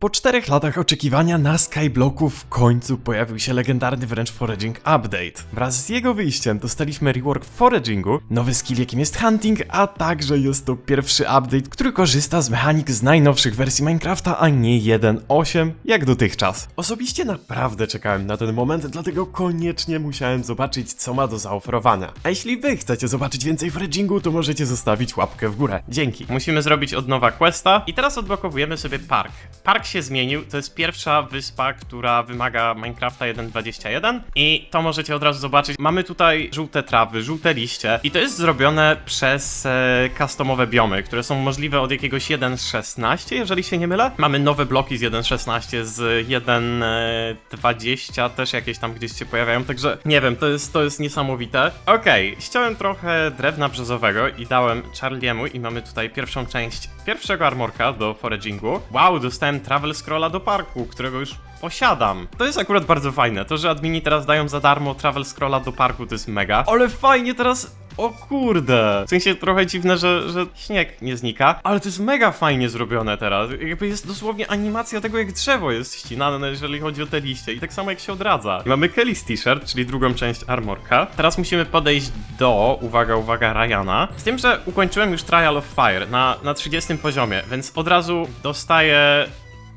Po czterech latach oczekiwania na Skyblocku w końcu pojawił się legendarny wręcz Foraging Update. Wraz z jego wyjściem dostaliśmy rework w Foragingu, nowy skill jakim jest Hunting, a także jest to pierwszy update, który korzysta z mechanik z najnowszych wersji Minecrafta, a nie 1.8 jak dotychczas. Osobiście naprawdę czekałem na ten moment, dlatego koniecznie musiałem zobaczyć co ma do zaoferowania. A jeśli wy chcecie zobaczyć więcej Foragingu, to możecie zostawić łapkę w górę. Dzięki. Musimy zrobić od nowa questa i teraz odblokowujemy sobie park. Park się zmienił, to jest pierwsza wyspa, która wymaga Minecrafta 1.21 i to możecie od razu zobaczyć. Mamy tutaj żółte trawy, żółte liście i to jest zrobione przez e, customowe biomy, które są możliwe od jakiegoś 1.16, jeżeli się nie mylę. Mamy nowe bloki z 1.16, z 1.20 też jakieś tam gdzieś się pojawiają, także nie wiem, to jest, to jest niesamowite. Okej, ściąłem trochę drewna brzozowego i dałem Charliemu i mamy tutaj pierwszą część pierwszego armorka do foragingu. Wow, dostałem travel scrolla do parku, którego już posiadam. To jest akurat bardzo fajne. To, że admini teraz dają za darmo travel scrolla do parku, to jest mega. Ale fajnie teraz... O kurde! W sensie trochę dziwne, że, że śnieg nie znika, ale to jest mega fajnie zrobione teraz. Jakby jest dosłownie animacja tego, jak drzewo jest ścinane, jeżeli chodzi o te liście. I tak samo jak się odradza. I mamy Kelly's t-shirt, czyli drugą część armorka. Teraz musimy podejść do, uwaga, uwaga, Ryana. Z tym, że ukończyłem już Trial of Fire na, na 30 poziomie, więc od razu dostaję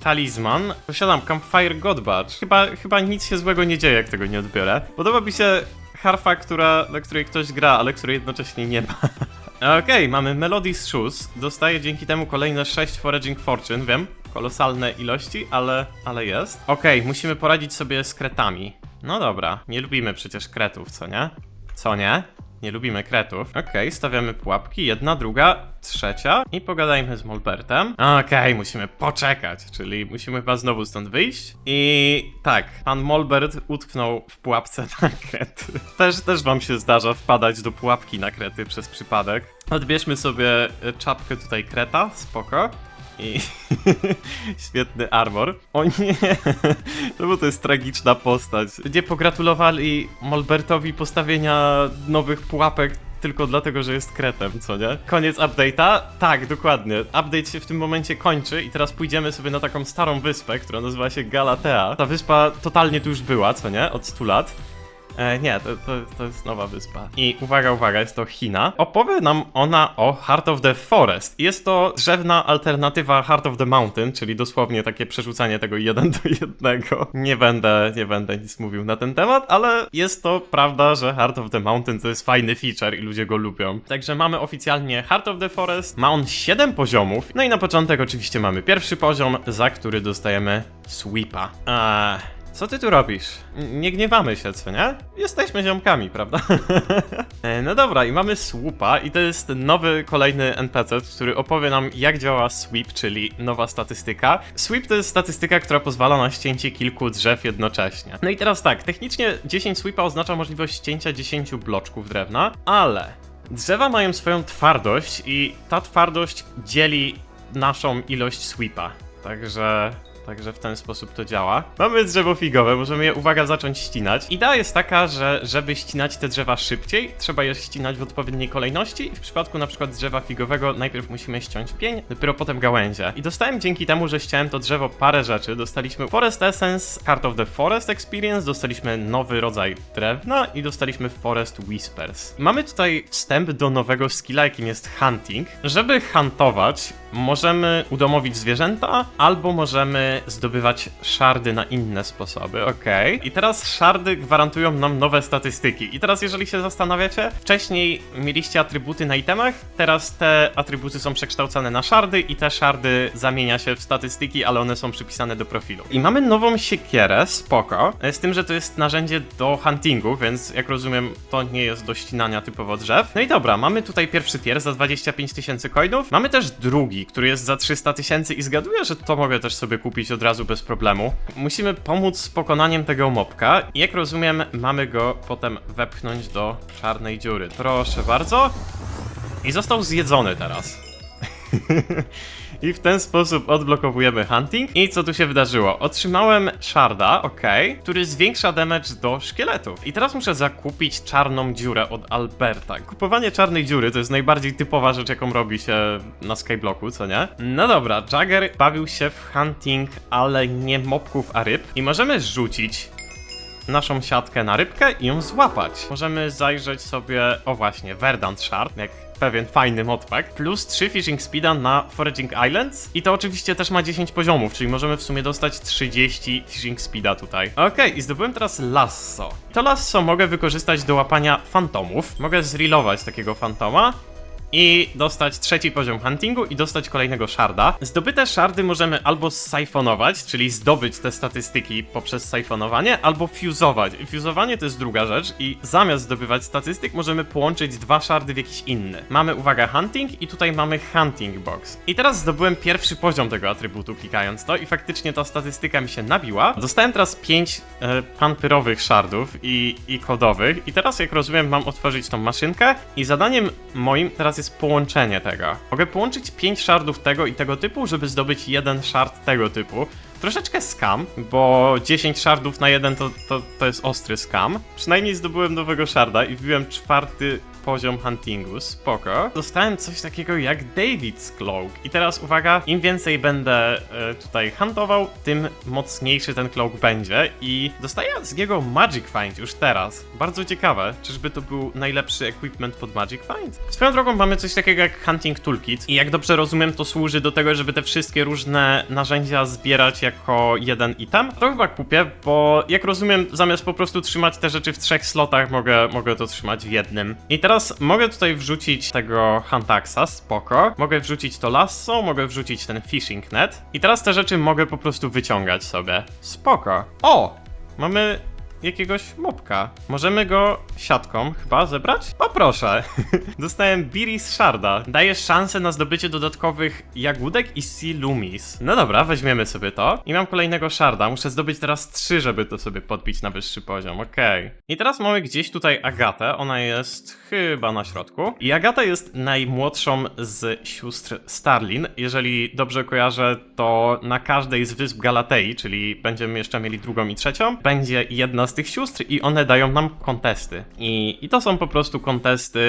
talizman. Posiadam Campfire God Badge. Chyba, chyba nic się złego nie dzieje, jak tego nie odbiorę. Podoba mi się harfa, która, na której ktoś gra, ale której jednocześnie nie ma. Okej, mamy Melody's Shoes. Dostaję dzięki temu kolejne 6 Foraging Fortune, wiem. Kolosalne ilości, ale, ale jest. Okej, musimy poradzić sobie z kretami. No dobra, nie lubimy przecież kretów, co nie? Co nie? Nie lubimy kretów. Okej, stawiamy pułapki. Jedna, druga, trzecia. I pogadajmy z Molbertem. Okej, musimy poczekać, czyli musimy chyba znowu stąd wyjść. I tak, pan Molbert utknął w pułapce na krety. Też, też wam się zdarza wpadać do pułapki na krety przez przypadek. Odbierzmy sobie e, czapkę tutaj kreta, spoko. I świetny armor. O nie, czemu to jest tragiczna postać? Ludzie pogratulowali Molbertowi postawienia nowych pułapek tylko dlatego, że jest kretem, co nie? Koniec update'a? Tak, dokładnie. Update się w tym momencie kończy i teraz pójdziemy sobie na taką starą wyspę, która nazywa się Galatea. Ta wyspa totalnie tu już była, co nie? Od 100 lat. E, nie, to, to, to jest nowa wyspa. I uwaga, uwaga, jest to China. Opowie nam ona o Heart of the Forest. Jest to drzewna alternatywa Heart of the Mountain, czyli dosłownie takie przerzucanie tego jeden do jednego. Nie będę, nie będę nic mówił na ten temat, ale jest to prawda, że Heart of the Mountain to jest fajny feature i ludzie go lubią. Także mamy oficjalnie Heart of the Forest. Ma on 7 poziomów. No i na początek oczywiście mamy pierwszy poziom, za który dostajemy sweepa. Eee, co ty tu robisz? Nie gniewamy się, co nie? Jesteśmy ziomkami, prawda? E, no dobra, i mamy Swoopa i to jest nowy, kolejny NPC, który opowie nam jak działa Sweep, czyli nowa statystyka. Sweep to jest statystyka, która pozwala na ścięcie kilku drzew jednocześnie. No i teraz tak, technicznie 10 Sweepa oznacza możliwość ścięcia 10 bloczków drewna, ale drzewa mają swoją twardość i ta twardość dzieli naszą ilość Sweepa. Także Także w ten sposób to działa. Mamy drzewo figowe, możemy je, uwaga, zacząć ścinać. Idea jest taka, że żeby ścinać te drzewa szybciej, trzeba je ścinać w odpowiedniej kolejności. W przypadku na przykład drzewa figowego najpierw musimy ściąć pień, dopiero potem gałęzie. I dostałem dzięki temu, że ściąłem to drzewo parę rzeczy. Dostaliśmy Forest Essence, Heart of the Forest Experience, dostaliśmy nowy rodzaj drewna i dostaliśmy Forest Whispers. Mamy tutaj wstęp do nowego skilla, jakim jest Hunting. Żeby huntować, możemy udomowić zwierzęta, albo możemy zdobywać szardy na inne sposoby, okej. I teraz szardy gwarantują nam nowe statystyki. I teraz jeżeli się zastanawiacie, wcześniej mieliście atrybuty na itemach, teraz te atrybuty są przekształcane na szardy i te szardy zamienia się w statystyki, ale one są przypisane do profilu. I mamy nową siekierę, spoko, z tym, że to jest narzędzie do huntingu, więc jak rozumiem, to nie jest do ścinania typowo drzew. No i dobra, mamy tutaj pierwszy tier za 25 tysięcy coinów, mamy też drugi, który jest za 300 tysięcy i zgaduję, że to mogę też sobie kupić od razu bez problemu. Musimy pomóc z pokonaniem tego mobka i jak rozumiem, mamy go potem wepchnąć do czarnej dziury. Proszę bardzo. I został zjedzony teraz. I w ten sposób odblokowujemy hunting. I co tu się wydarzyło? Otrzymałem sharda, ok, który zwiększa damage do szkieletów. I teraz muszę zakupić czarną dziurę od Alberta. Kupowanie czarnej dziury to jest najbardziej typowa rzecz, jaką robi się na Skyblocku, co nie? No dobra, Jagger bawił się w hunting, ale nie mobków, a ryb. I możemy rzucić naszą siatkę na rybkę i ją złapać. Możemy zajrzeć sobie, o właśnie, Verdant Shard, jak pewien fajny modpack, plus 3 Fishing Speeda na Foraging Islands i to oczywiście też ma 10 poziomów, czyli możemy w sumie dostać 30 Fishing Speeda tutaj. Okej, i zdobyłem teraz lasso. To lasso mogę wykorzystać do łapania fantomów. Mogę zrealować takiego fantoma i dostać trzeci poziom huntingu i dostać kolejnego sharda. Zdobyte shardy możemy albo ssajfonować, czyli zdobyć te statystyki poprzez sajfonowanie, albo fuzować. Fuzowanie to jest druga rzecz i zamiast zdobywać statystyk możemy połączyć dwa shardy w jakiś inny. Mamy, uwaga, hunting i tutaj mamy hunting box. I teraz zdobyłem pierwszy poziom tego atrybutu klikając to i faktycznie ta statystyka mi się nabiła. Dostałem teraz pięć e, panpyrowych shardów i, i kodowych i teraz jak rozumiem mam otworzyć tą maszynkę i zadaniem moim teraz jest połączenie tego. Mogę połączyć 5 shardów tego i tego typu, żeby zdobyć jeden shard tego typu. Troszeczkę scam, bo 10 shardów na jeden to, to, to jest ostry scam. Przynajmniej zdobyłem nowego sharda i wbiłem czwarty poziom huntingu, spoko. Dostałem coś takiego jak David's Cloak. I teraz uwaga, im więcej będę e, tutaj huntował, tym mocniejszy ten cloak będzie. I dostaję z niego Magic Find już teraz. Bardzo ciekawe, czyżby to był najlepszy equipment pod Magic Find? Swoją drogą mamy coś takiego jak Hunting Toolkit. I jak dobrze rozumiem, to służy do tego, żeby te wszystkie różne narzędzia zbierać jako jeden item. To chyba kupię, bo jak rozumiem, zamiast po prostu trzymać te rzeczy w trzech slotach, mogę, mogę to trzymać w jednym. I teraz mogę tutaj wrzucić tego Huntaxa, spoko. Mogę wrzucić to lasso, mogę wrzucić ten fishing net. I teraz te rzeczy mogę po prostu wyciągać sobie. Spoko. O! Mamy jakiegoś mopka. Możemy go siatką chyba zebrać? O proszę. Dostałem Biris Sharda. Daje szansę na zdobycie dodatkowych jagódek i Sea Lumis. No dobra, weźmiemy sobie to. I mam kolejnego Sharda. Muszę zdobyć teraz trzy, żeby to sobie podbić na wyższy poziom. Okej. I teraz mamy gdzieś tutaj Agatę. Ona jest chyba na środku. I Agata jest najmłodszą z sióstr Starlin. Jeżeli dobrze kojarzę, to na każdej z wysp Galatei, czyli będziemy jeszcze mieli drugą i trzecią, będzie jedna z tych sióstr i one dają nam kontesty. I, I to są po prostu kontesty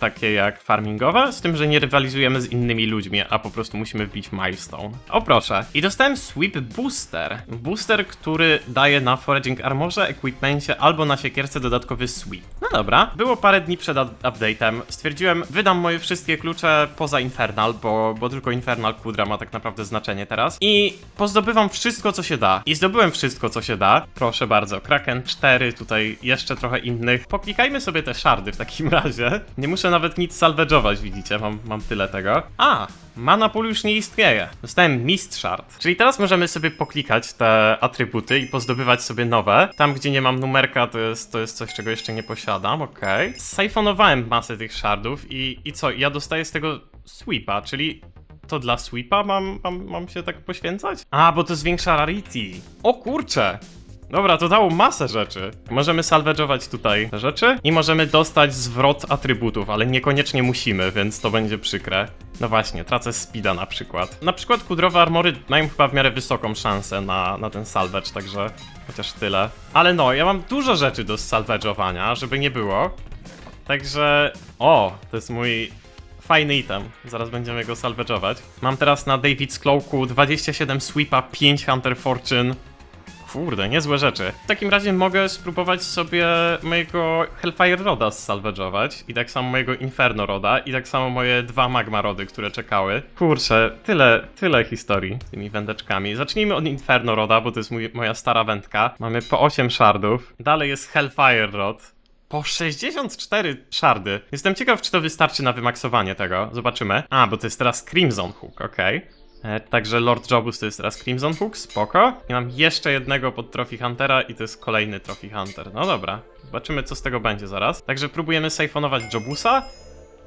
takie jak farmingowe, z tym, że nie rywalizujemy z innymi ludźmi, a po prostu musimy wbić milestone. O proszę. I dostałem Sweep Booster. Booster, który daje na Foraging Armorze, equipmencie albo na siekierce dodatkowy sweep. No dobra, było parę dni przed up- update'em. Stwierdziłem, wydam moje wszystkie klucze poza Infernal, bo, bo tylko Infernal Kudra ma tak naprawdę znaczenie teraz. I pozdobywam wszystko, co się da. I zdobyłem wszystko, co się da. Proszę bardzo, Kraken 4, tutaj jeszcze trochę innych. Poklikajmy sobie te shardy w takim razie. Nie muszę nawet nic salvage'ować, widzicie, mam, mam tyle tego. A, Mana Pool już nie istnieje. Dostałem Mist Shard. Czyli teraz możemy sobie poklikać te atrybuty i pozdobywać sobie nowe. Tam, gdzie nie mam numerka, to jest, to jest coś, czego jeszcze nie posiadam, okej. Sajfonowałem masę tych shardów i, i co? Ja dostaję z tego sweepa, czyli to dla sweepa mam, mam, mam się tak poświęcać? A, bo to zwiększa rarity. O kurcze! Dobra, to dało masę rzeczy. Możemy salvage'ować tutaj te rzeczy i możemy dostać zwrot atrybutów, ale niekoniecznie musimy, więc to będzie przykre. No właśnie, tracę speeda na przykład. Na przykład kudrowe armory mają chyba w miarę wysoką szansę na, na ten salvage, także chociaż tyle. Ale no, ja mam dużo rzeczy do salvage'owania, żeby nie było. Także... O, to jest mój fajny item. Zaraz będziemy go salvage'ować. Mam teraz na David's Cloaku 27 sweepa, 5 Hunter Fortune. Kurde, niezłe rzeczy. W takim razie mogę spróbować sobie mojego Hellfire Roda salvage'ować i tak samo mojego Inferno Roda i tak samo moje dwa Magma Rody, które czekały. Kurczę, tyle, tyle historii z tymi wędeczkami. Zacznijmy od Inferno Roda, bo to jest mój, moja stara wędka. Mamy po 8 shardów. Dalej jest Hellfire Rod. Po 64 szardy. Jestem ciekaw, czy to wystarczy na wymaksowanie tego. Zobaczymy. A, bo to jest teraz Crimson Hook, okej. E, Także Lord Jobus to jest teraz Crimson Hook, spoko. I mam jeszcze jednego pod Trophy Huntera i to jest kolejny Trophy Hunter. No dobra, zobaczymy co z tego będzie zaraz. Także próbujemy sejfonować Jobusa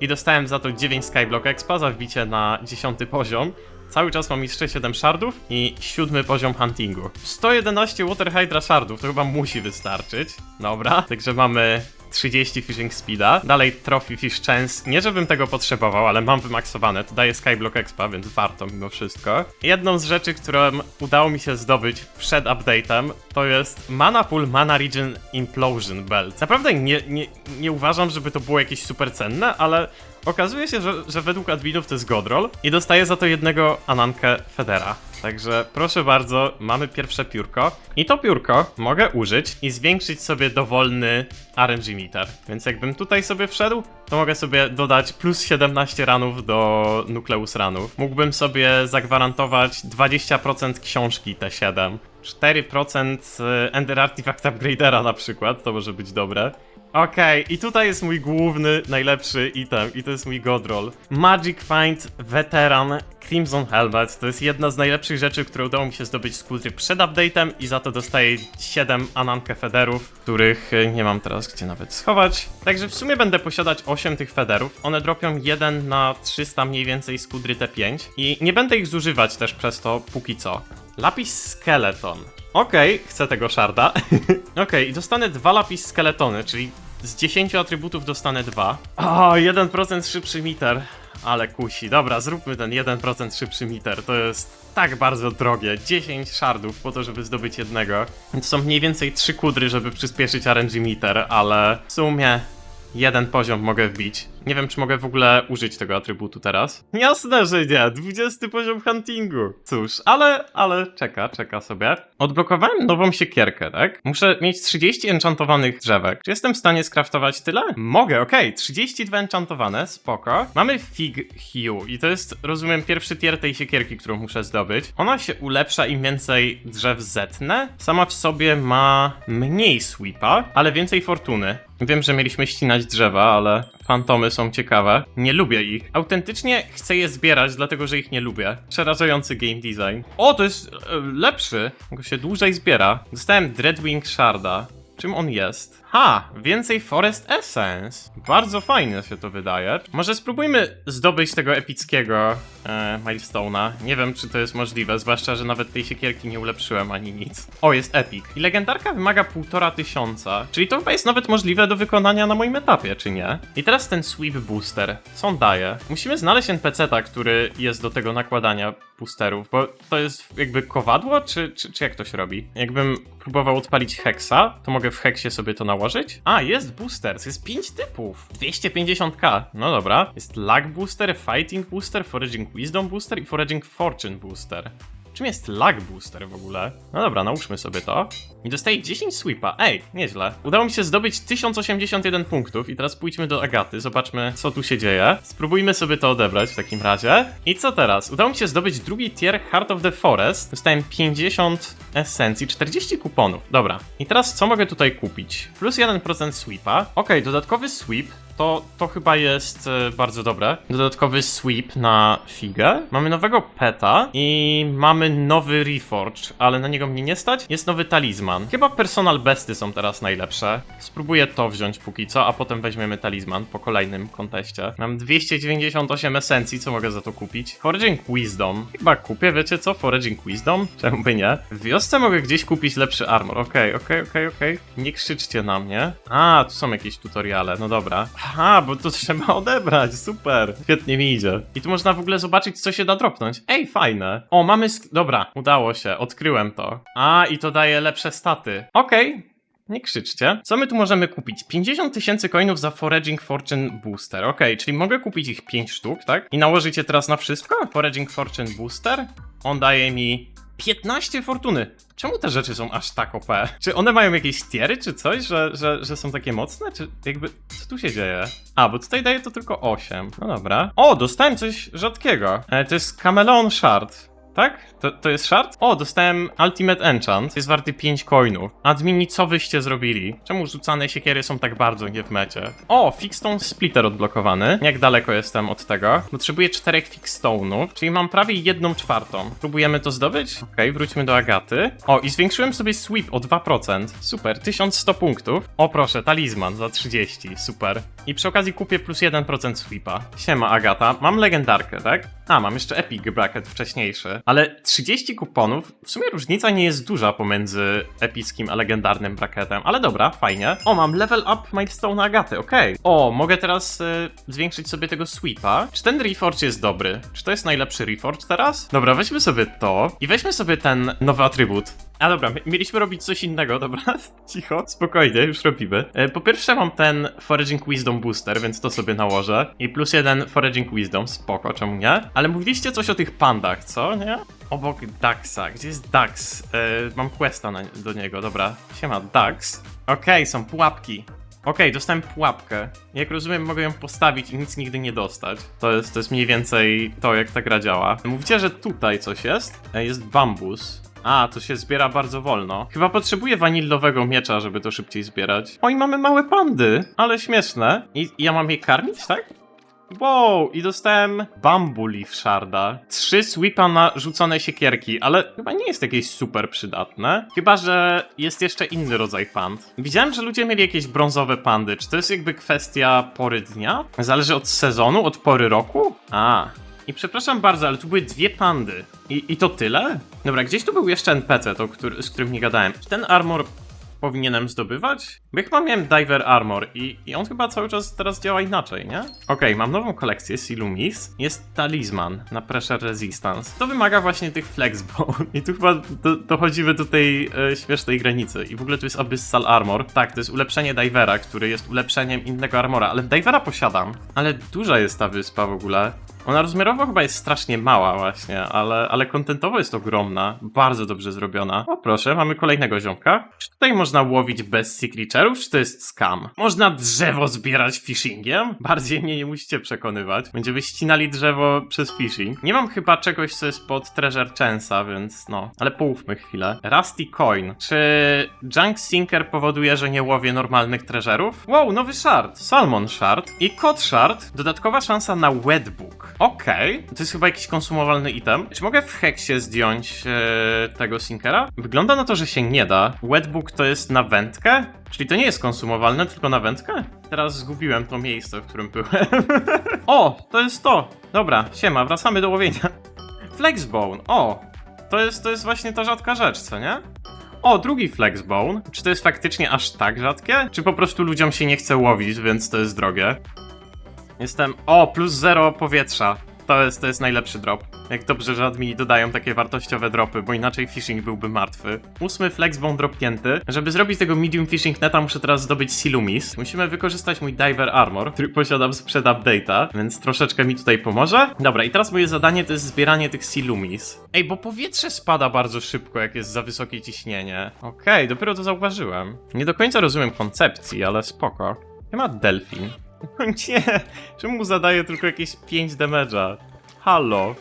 i dostałem za to 9 Skyblock Expa za wbicie na 10 poziom. Cały czas mam jeszcze 7 shardów i 7 poziom huntingu. 111 Water Hydra shardów, to chyba musi wystarczyć. Dobra, także mamy 30 fishing speeda. Dalej trophy fish chance. Nie żebym tego potrzebował, ale mam wymaksowane. To daje skyblock expa, więc warto mimo wszystko. Jedną z rzeczy, którą udało mi się zdobyć przed update'em, to jest Mana Pool Mana Region Implosion Belt. Naprawdę nie, nie, nie uważam, żeby to było jakieś super cenne, ale okazuje się, że, że według adminów to jest Godroll i dostaję za to jednego Anankę Federa. Także proszę bardzo, mamy pierwsze piórko. I to piórko mogę użyć i zwiększyć sobie dowolny RNG meter. Więc jakbym tutaj sobie wszedł, to mogę sobie dodać plus 17 ranów do Nucleus ranów. Mógłbym sobie zagwarantować 20% książki T7. 4% y, Ender Artifact Upgradera na przykład, to może być dobre. Okej, i tutaj jest mój główny, najlepszy item i to jest mój Godroll. Magic Find Veteran Crimson Helmet. To jest jedna z najlepszych rzeczy, które udało mi się zdobyć z kulty przed update'em i za to dostaję 7 Anankę Federów, których y, nie mam teraz gdzie nawet schować. Także w sumie będę posiadać 8 tych Federów. One dropią 1 na 300 mniej więcej z kudry T5 i nie będę ich zużywać też przez to póki co. Lapis Skeleton. Okej, chcę tego sharda. Okej, i dostanę dwa lapis skeletony, czyli z 10 atrybutów dostanę dwa. O, 1% szybszy meter. Ale kusi. Dobra, zróbmy ten 1% szybszy meter. To jest tak bardzo drogie. 10 shardów po to, żeby zdobyć jednego. To są mniej więcej 3 kudry, żeby przyspieszyć RNG meter, ale w sumie jeden poziom mogę wbić. Nie wiem, czy mogę w ogóle użyć tego atrybutu teraz. Jasne, że nie. 20 poziom huntingu. Cóż, ale, ale czeka, czeka sobie. Odblokowałem nową siekierkę, tak? Muszę mieć 30 enchantowanych drzewek. Czy jestem w stanie skraftować tyle? Mogę, okej. 32 enchantowane, spoko. Mamy Fig Hue i to jest, rozumiem, pierwszy tier tej siekierki, którą muszę zdobyć. Ona się ulepsza im więcej drzew zetnę. Sama w sobie ma mniej sweepa, ale więcej fortuny. Wiem, że mieliśmy ścinać drzewa, ale fantomy są ciekawe. Nie lubię ich. Autentycznie chcę je zbierać, dlatego że ich nie lubię. Przerażający game design. O, to jest e, lepszy. Go się dłużej zbiera. Dostałem Dreadwing Sharda. Czym on jest? Ha! Więcej Forest Essence. Bardzo fajnie się to wydaje. Może spróbujmy zdobyć tego epickiego e, milestone'a. Nie wiem, czy to jest możliwe, zwłaszcza, że nawet tej siekierki nie ulepszyłem ani nic. O, jest epic. I legendarka wymaga półtora tysiąca, czyli to chyba jest nawet możliwe do wykonania na moim etapie, czy nie? I teraz ten sweep booster. Co on daje? Musimy znaleźć NPC-ta, który jest do tego nakładania boosterów, bo to jest jakby kowadło, czy, czy, czy jak to się robi? Jakbym próbował odpalić hexa, to mogę w heksie sobie to nałożyć? A, jest booster, jest 5 typów. 250k, no dobra. Jest luck booster, fighting booster, foraging wisdom booster i foraging fortune booster. Czym jest luck booster w ogóle? No dobra, nałóżmy sobie to. I dostaję 10 sweepa. Ej, nieźle. Udało mi się zdobyć 1081 punktów i teraz pójdźmy do Agaty, zobaczmy co tu się dzieje. Spróbujmy sobie to odebrać w takim razie. I co teraz? Udało mi się zdobyć drugi tier Heart of the Forest. Dostałem 50 esencji, 40 kuponów. Dobra. I teraz co mogę tutaj kupić? Plus 1% sweepa. Okej, dodatkowy sweep to, to chyba jest e, bardzo dobre. Dodatkowy sweep na figę. Mamy nowego peta i mamy nowy Reforge, ale na niego mnie nie stać. Jest nowy talizman. Chyba personal besty są teraz najlepsze. Spróbuję to wziąć póki co, a potem weźmiemy talizman po kolejnym konteście. Mam 298 esencji, co mogę za to kupić? Foraging Wisdom. Chyba kupię, wiecie co? Foraging Wisdom? Czemu by nie? W wiosce mogę gdzieś kupić lepszy armor. Okej, okej, okej, okej. Nie krzyczcie na mnie. A, tu są jakieś tutoriale, no dobra. Aha, bo to trzeba odebrać, super. Świetnie mi idzie. I tu można w ogóle zobaczyć, co się da dropnąć. Ej, fajne. O, mamy sk- Dobra, udało się, odkryłem to. A, i to daje lepsze staty. Okej, nie krzyczcie. Co my tu możemy kupić? 50 tysięcy coinów za Foraging Fortune Booster. Okej, czyli mogę kupić ich 5 sztuk, tak? I nałożyć je teraz na wszystko? Foraging Fortune Booster? On daje mi 15 fortuny. Czemu te rzeczy są aż tak OP? Czy one mają jakieś tiery czy coś, że, że, że są takie mocne? Czy jakby, co tu się dzieje? A, bo tutaj daje to tylko 8. No dobra. O, dostałem coś rzadkiego. E, to jest Chameleon Shard. Tak? To, to jest shard? O, dostałem Ultimate Enchant. Jest warty 5 coinów. Admini, co wyście zrobili? Czemu rzucane siekiery są tak bardzo nie w mecie? O, Fixstone Splitter odblokowany. Jak daleko jestem od tego? Potrzebuję 4 Fixstone'ów, czyli mam prawie 1 czwartą. Próbujemy to zdobyć? Okej, wróćmy do Agaty. O, i zwiększyłem sobie sweep o 2%. Super, 1100 punktów. O proszę, talizman za 30, super. I przy okazji kupię plus 1% sweepa. Siema Agata, mam legendarkę, tak? A, mam jeszcze Epic Bracket wcześniejszy. Ale 30 kuponów, w sumie różnica nie jest duża pomiędzy epickim a legendarnym bracketem. Ale dobra, fajnie. O, mam level up Milestone Agaty, okej. O, mogę teraz y, zwiększyć sobie tego sweepa. Czy ten Reforge jest dobry? Czy to jest najlepszy Reforge teraz? Dobra, weźmy sobie to i weźmy sobie ten nowy atrybut. A dobra, mi- mieliśmy robić coś innego, dobra? Cicho, spokojnie, już robimy. E, Po pierwsze mam ten Foraging Wisdom Booster, więc to sobie nałożę. I plus jeden Foraging Wisdom, spoko, czemu nie? Ale mówiliście coś o tych pandach, co, nie? Obok Daxa, gdzie jest Dax? E, mam questa na, do niego, dobra. Siema, Dax. Okej, są pułapki. Okej, dostałem pułapkę. Jak rozumiem, mogę ją postawić i nic nigdy nie dostać. To jest, to jest mniej więcej to, jak ta gra działa. Mówicie, że tutaj coś jest? E, Jest bambus. A, to się zbiera bardzo wolno. Chyba potrzebuję wanilowego miecza, żeby to szybciej zbierać. O, i mamy małe pandy, ale śmieszne. I, i ja mam je karmić, tak? Wow, i dostałem bambu leaf sharda. Trzy sweepa na rzucone siekierki, ale chyba nie jest jakieś super przydatne. Chyba, że jest jeszcze inny rodzaj pand. Widziałem, że ludzie mieli jakieś brązowe pandy. Czy to jest jakby kwestia pory dnia? Zależy od sezonu, od pory roku? A. I przepraszam bardzo, ale tu były dwie pandy. I, i to tyle? Dobra, gdzieś tu był jeszcze NPC, to, który, z którym nie gadałem. Czy ten armor powinienem zdobywać? Bo chyba miałem Diver Armor i, i on chyba cały czas teraz działa inaczej, nie? Okej, mam nową kolekcję Silumis. Jest talizman na Pressure Resistance. To wymaga właśnie tych Flexbone. I tu chyba do, dochodzimy do tej e, śmiesznej granicy. I w ogóle tu jest Abyssal Armor. Tak, to jest ulepszenie Divera, który jest ulepszeniem innego armora. Ale Divera posiadam. Ale duża jest ta wyspa w ogóle. Ona rozmiarowo chyba jest strasznie mała właśnie, ale, ale kontentowo jest ogromna, bardzo dobrze zrobiona. O proszę, mamy kolejnego ziomka. Czy tutaj można łowić bez sea creature'ów, czy to jest scam? Można drzewo zbierać fishingiem? Bardziej mnie nie musicie przekonywać. Będziemy ścinali drzewo przez fishing. Nie mam chyba czegoś, co jest pod treasure chance'a, więc no. Ale połówmy chwilę. Rusty coin. Czy junk sinker powoduje, że nie łowię normalnych treasurów? Wow, nowy shard. Salmon shard i kod shard. Dodatkowa szansa na wetbook. Okej, to jest chyba jakiś konsumowalny item. Czy mogę w heksie zdjąć e, tego sinkera? Wygląda na to, że się nie da. Wetbook to jest na wędkę? Czyli to nie jest konsumowalne, tylko na wędkę? Teraz zgubiłem to miejsce, w którym byłem. o, to jest to. Dobra, siema, wracamy do łowienia. Flexbone, o, to jest, to jest właśnie ta rzadka rzecz, co nie? O, drugi Flexbone. Czy to jest faktycznie aż tak rzadkie? Czy po prostu ludziom się nie chce łowić, więc to jest drogie? Jestem. O, plus zero powietrza. To jest, to jest najlepszy drop. Jak dobrze, że admini dodają takie wartościowe dropy, bo inaczej fishing byłby martwy. Ósmy flexbone dropnięty. Żeby zrobić tego medium fishing neta, muszę teraz zdobyć Silumis. Musimy wykorzystać mój diver armor, który posiadam sprzed update'a, więc troszeczkę mi tutaj pomoże. Dobra, i teraz moje zadanie to jest zbieranie tych Silumis. Ej, bo powietrze spada bardzo szybko, jak jest za wysokie ciśnienie. Okej, dopiero to zauważyłem. Nie do końca rozumiem koncepcji, ale spoko. Nie ma delfin. Nie, czemu zadaję tylko jakieś 5 damage'a? Halo.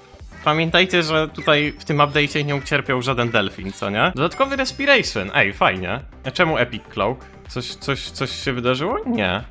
Pamiętajcie, że tutaj w tym update'cie nie ucierpiał żaden delfin, co nie? Dodatkowy respiration, ej, fajnie. A czemu Epic Cloak? Coś, coś, coś się wydarzyło? Nie.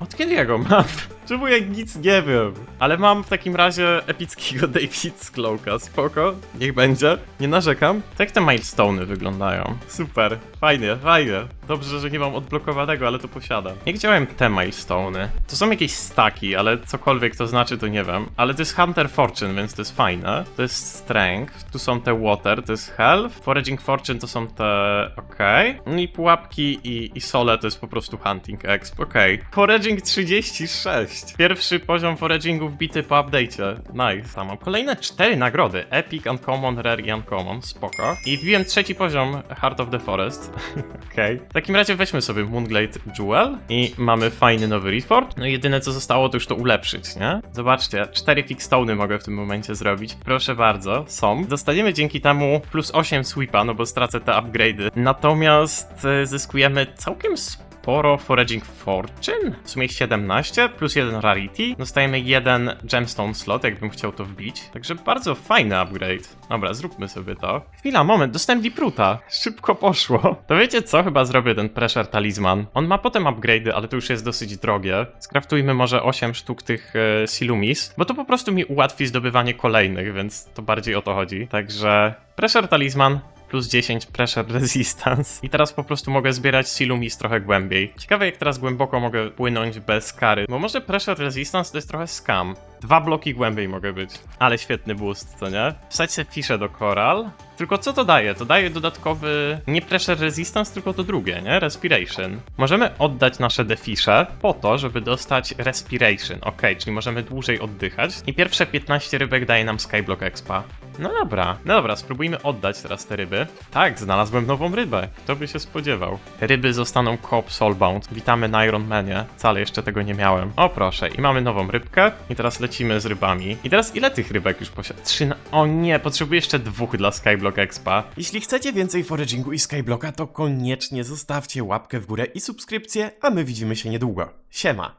Od kiedy ja go mam? Czemu ja nic nie wiem? Ale mam w takim razie epickiego David Cloaka, spoko, niech będzie. Nie narzekam. Tak jak te milestone'y wyglądają. Super, fajnie, fajnie. Dobrze, że nie mam odblokowanego, ale to posiadam. Jak działają te milestone'y? To są jakieś staki, ale cokolwiek to znaczy, to nie wiem. Ale to jest Hunter Fortune, więc to jest fajne. To jest Strength, tu są te Water, to jest Health. Foraging Fortune to są te... okej. No i pułapki i, i sole to jest po prostu Hunting Exp, okej. Foraging 36. Pierwszy poziom foragingu wbity po update'cie. Nice. Tam mam kolejne cztery nagrody. Epic, Uncommon, Rare i Uncommon. Spoko. I wbiłem trzeci poziom Heart of the Forest. Okej. W takim razie weźmy sobie Moonglade Jewel i mamy fajny nowy Reforged. No i jedyne co zostało to już to ulepszyć, nie? Zobaczcie, cztery Fixstone'y mogę w tym momencie zrobić. Proszę bardzo, są. Dostaniemy dzięki temu plus 8 sweepa, no bo stracę te upgrade'y. Natomiast e, zyskujemy całkiem sporo Foraging Fortune, w sumie 17, plus jeden Rarity. Dostajemy jeden Gemstone slot, jakbym chciał to wbić. Także bardzo fajny upgrade. Dobra, zróbmy sobie to. Chwila, moment, dostałem Deepruta. Szybko poszło. To wiecie co? Chyba zrobię ten Pressure Talisman. On ma potem upgrade'y, ale to już jest dosyć drogie. Skraftujmy może 8 sztuk tych e, Silumis, bo to po prostu mi ułatwi zdobywanie kolejnych, więc to bardziej o to chodzi. Także Pressure Talisman, plus 10 pressure resistance. I teraz po prostu mogę zbierać silumis trochę głębiej. Ciekawe jak teraz głęboko mogę płynąć bez kary, bo może pressure resistance to jest trochę scam. Dwa bloki głębiej mogę być. Ale świetny boost, co nie? Wsadź sobie fiszę do koral. Tylko co to daje? To daje dodatkowy nie pressure resistance, tylko to drugie, nie? Respiration. Możemy oddać nasze defisze po to, żeby dostać respiration. Ok, czyli możemy dłużej oddychać. I pierwsze 15 rybek daje nam skyblock expa. No dobra, no dobra, spróbujmy oddać teraz te ryby. Tak, znalazłem nową rybę. Kto by się spodziewał? Ryby zostaną Coop Soulbound. Witamy na Iron Manie. Wcale jeszcze tego nie miałem. O proszę, i mamy nową rybkę. I teraz lecimy z rybami. I teraz ile tych rybek już posiada? Trzy. O nie, potrzebuję jeszcze dwóch dla Skyblock Expa. Jeśli chcecie więcej foragingu i skyblocka, to koniecznie zostawcie łapkę w górę i subskrypcję, a my widzimy się niedługo. Siema!